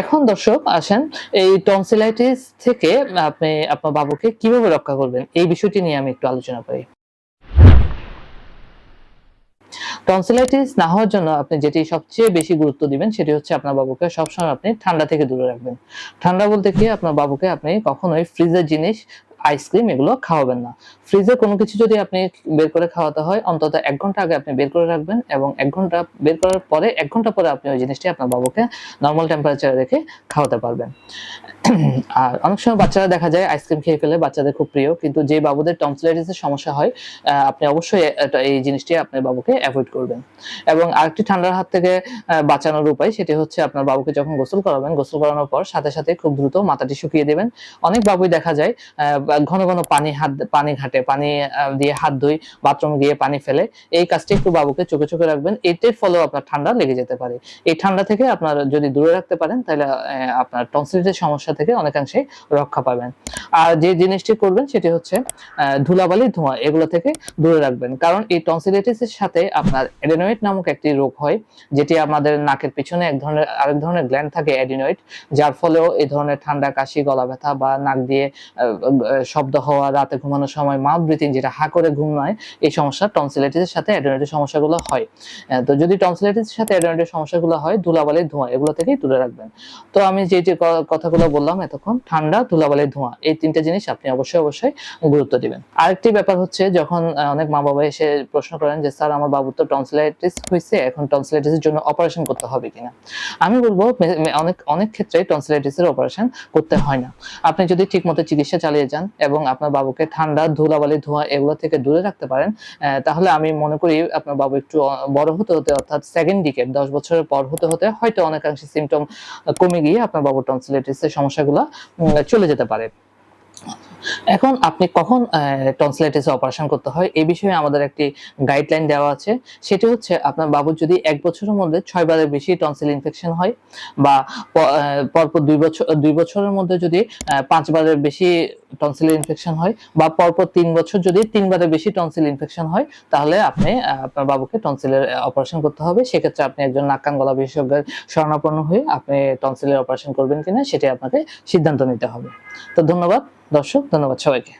এখন দর্শক আসেন, এই টনসিলাইটিস থেকে আপনি আপনার বাবুকে কীভাবে রক্ষা করবেন, এই বিষয়টি নিয়ে আমি একটু আলোচনা করি। টনসিলাইটিস না হওয়ার জন্য আপনি যেটি সবচেয়ে বেশি গুরুত্ব দিবেন, সেটি হচ্ছে আপনার বাবুকে সবসময় আপনি ঠান্ডা থেকে দূরে রাখবেন। ঠান্ডা বলতে কি? আপনার বাবুকে আপনি কখনোই ফ্রিজের জিনিস আইসক্রিম এগুলো খাওয়াবেন না। ফ্রিজে কোনো কিছু যদি আপনি বের করে খাওয়াতে হয়, অন্তত এক ঘণ্টা আগে আপনি বের করে রাখবেন এবং এক ঘণ্টা বের করার পরে, এক ঘণ্টা পরে আপনি ওই জিনিসটি আপনার বাবুকে নর্মাল টেম্পারেচারে রেখে খাওয়াতে পারবেন। আর অনেক সময় বাচ্চারা দেখা যায় আইসক্রিম খেয়ে ফেলে, বাচ্চাদের খুব প্রিয়। কিন্তু যে বাবুদের টনসিলাইটিসের সমস্যা হয় আপনি অবশ্যই এই জিনিসটি আপনার বাবুকে অ্যাভয়েড করবেন। এবং আরেকটি ঠান্ডার হাত থেকে বাঁচানোর উপায় সেটি হচ্ছে আপনার বাবুকে যখন গোসল করাবেন, গোসল করানোর পর সাথে সাথে খুব দ্রুত মাথাটি শুকিয়ে দেবেন। অনেক বাবুই দেখা যায় ঘন ঘন পানি হাত, পানি ঘাটে, পানি দিয়ে হাত ধুই, বাথরুমে গিয়ে পানি ফেলে, এই কাজটি একটু বাবুকে চোখে চোখে রাখবেন, এটির ফলেও আপনার ঠান্ডা লেগে যেতে পারে। এই ঠান্ডা থেকে আপনার যদি দূরে রাখতে পারেন, তাহলে আপনার টনসিলের সমস্যা থেকে অনেকাংশে রক্ষা পাবেন। আর যে জিনিসটি করবেন, সেটি হচ্ছে ধুলাবালি ধোঁয়া, এগুলো থেকে দূরে রাখবেন। কারণ এই টনসিলাইটিসের সাথে আপনার এডেনোয়েড নামক একটি রোগ হয়, যেটি আমাদের নাকের পিছনে এক ধরনের, আরেক ধরনের গ্ল্যান্ড থাকে অ্যাডিনয়েড, যার ফলেও এই ধরনের ঠান্ডা, কাশি গলা ব্যথা বা নাক দিয়ে শব্দ হওয়া, রাতে ঘুমানোর সময় মাউথ ব্রিথিং যেটা হা করে ঘুম নয় এই সমস্যা টনসিলাইটিসের সাথে অ্যাডিনয়েডের সমস্যাগুলো হয়। তো যদি টনসিলাইটিসের সাথে অ্যাডিনয়েডের সমস্যাগুলো হয়, ধুলাবালির ধোঁয়া, এগুলো থেকেই দূরে রাখবেন। তো আমি যে যে কথাগুলো বললাম এতক্ষণ, ঠান্ডা, ধুলাবালির ধোঁয়া, এই তিনটে জিনিস আপনি অবশ্যই অবশ্যই গুরুত্ব দিবেন। আরেকটি ব্যাপার হচ্ছে, যখন অনেক মা বাবা এসে প্রশ্ন করেন যে, স্যার, আমার বাবুর তো টনসিলাইটিস হয়েছে এখন টনসিলাইটিসের জন্য অপারেশন করতে হবে কিনা? আমি বলব অনেক অনেক ক্ষেত্রে টনসিলাইটিসের অপারেশন করতে হয় না। আপনি যদি ঠিকমতো চিকিৎসা চালিয়ে যান এবং আপনার বাবুকে ঠান্ডা, ধুলাবালি, ধোঁয়া এগুলো থেকে দূরে রাখতে পারেন। তাহলে আমি মনে করি আপনার বাবু একটু বড় হতে হতে, অর্থাৎ সেকেন্ড ডিকেট দশ বছরের পর হতে হতে হয়তো অনেকাংশে সিমটম কমে গিয়ে আপনার বাবুর টনসিলাইটিসের সমস্যাগুলো চলে যেতে পারে। এখন আপনি কখন টনসিলাইটিস অপারেশন করতে হয় এই বিষয়ে আমাদের একটি গাইডলাইন দেওয়া আছে। সেটি হচ্ছে আপনার বাবুর যদি এক বছরের মধ্যে ছয় বারের বেশি টনসিল ইনফেকশন হয় বা পরপর দুই বছর দুই বছরের মধ্যে যদি পাঁচবারের বেশি টনসিল ইনফেকশন হয় বা পরপর তিন বছর যদি তিনবারের বেশি টনসিল ইনফেকশন হয়, তাহলে আপনি আপনার বাবুকে টনসিলের অপারেশন করতে হবে। সেক্ষেত্রে আপনি একজন নাক কান গলা বিশেষজ্ঞের শরণাপন্ন হয়ে আপনি টনসিলের অপারেশন করবেন কিনা সেটি আপনাকে সিদ্ধান্ত নিতে হবে। তো ধন্যবাদ। দর্শক ধন্যবাদ সবাইকে।